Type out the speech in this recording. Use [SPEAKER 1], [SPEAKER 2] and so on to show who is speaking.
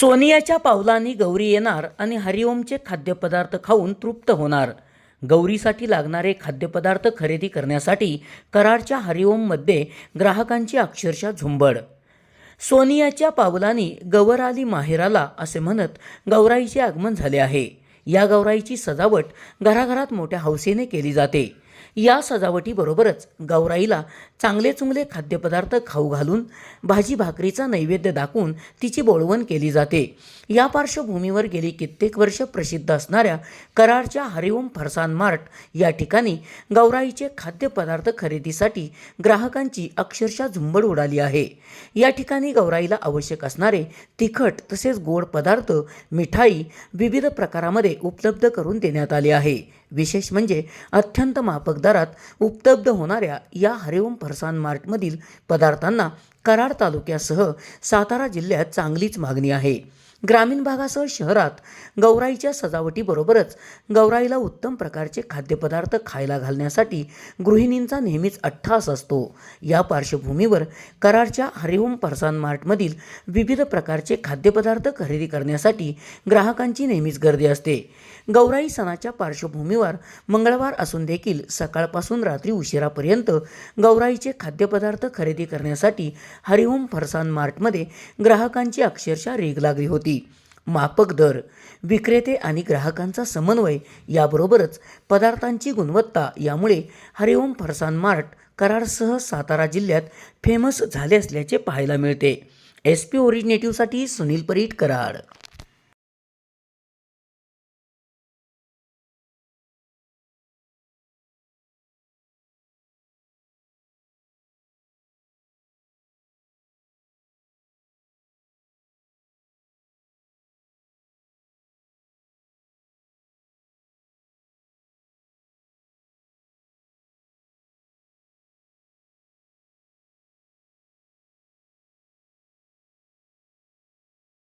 [SPEAKER 1] सोनियाच्या पावलांनी गौरी येणार आणि हरिओमचे खाद्यपदार्थ खाऊन तृप्त होणार. गौरीसाठी लागणारे खाद्यपदार्थ खरेदी करण्यासाठी कराडच्या हरिओममध्ये ग्राहकांची अक्षरशः झुंबड. सोनियाच्या पावलांनी गवर आली माहेराला असे म्हणत गौराईचे आगमन झाले आहे. या गौराईची सजावट घराघरात मोठ्या हौसेने केली जाते. या सजावटीबरोबरच गौराईला चांगले चुंगले खाद्यपदार्थ खाऊ घालून भाजी भाकरीचा नैवेद्य दाखवून तिची बोळवण केली जाते. या पार्श्वभूमीवर गेली कित्येक वर्ष प्रसिद्ध असणाऱ्या कराडच्या हरिओम फरसान मार्ट या ठिकाणी गौराईचे खाद्यपदार्थ खरेदीसाठी ग्राहकांची अक्षरशः झुंबड उडाली आहे. या ठिकाणी गौराईला आवश्यक असणारे तिखट तसेच गोड पदार्थ मिठाई विविध प्रकारामध्ये उपलब्ध करून देण्यात आले आहे. विशेष म्हणजे अत्यंत मापक दरात उपलब्ध होणाऱ्या या हरिओम फरसान मार्टमधील पदार्थांना कराड तालुक्यासह सातारा जिल्ह्यात चांगलीच मागणी आहे. ग्रामीण भागासह शहरात गौराईच्या सजावटीबरोबरच गौराईला उत्तम प्रकारचे खाद्यपदार्थ खायला घालण्यासाठी गृहिणींचा नेहमीच अट्ठास असतो. या पार्श्वभूमीवर कराडच्या हरिओम परसान मार्टमधील विविध प्रकारचे खाद्यपदार्थ खरेदी करण्यासाठी ग्राहकांची नेहमीच गर्दी असते. गौराई सणाच्या पार्श्वभूमीवर मंगळवार असून देखील सकाळपासून रात्री उशिरापर्यंत गौराईचे खाद्यपदार्थ खरेदी करण्यासाठी हरिओम फरसान मार्टमध्ये ग्राहकांची अक्षरशः रेग लागली होती. मापक दर विक्रेते आणि ग्राहकांचा समन्वय याबरोबरच पदार्थांची गुणवत्ता यामुळे हरिओम फरसान मार्ट कराडसह सातारा जिल्ह्यात फेमस झाले असल्याचे पाहायला मिळते. एस पी ओरिजिनेटिव्हसाठी सुनील परीट कराड.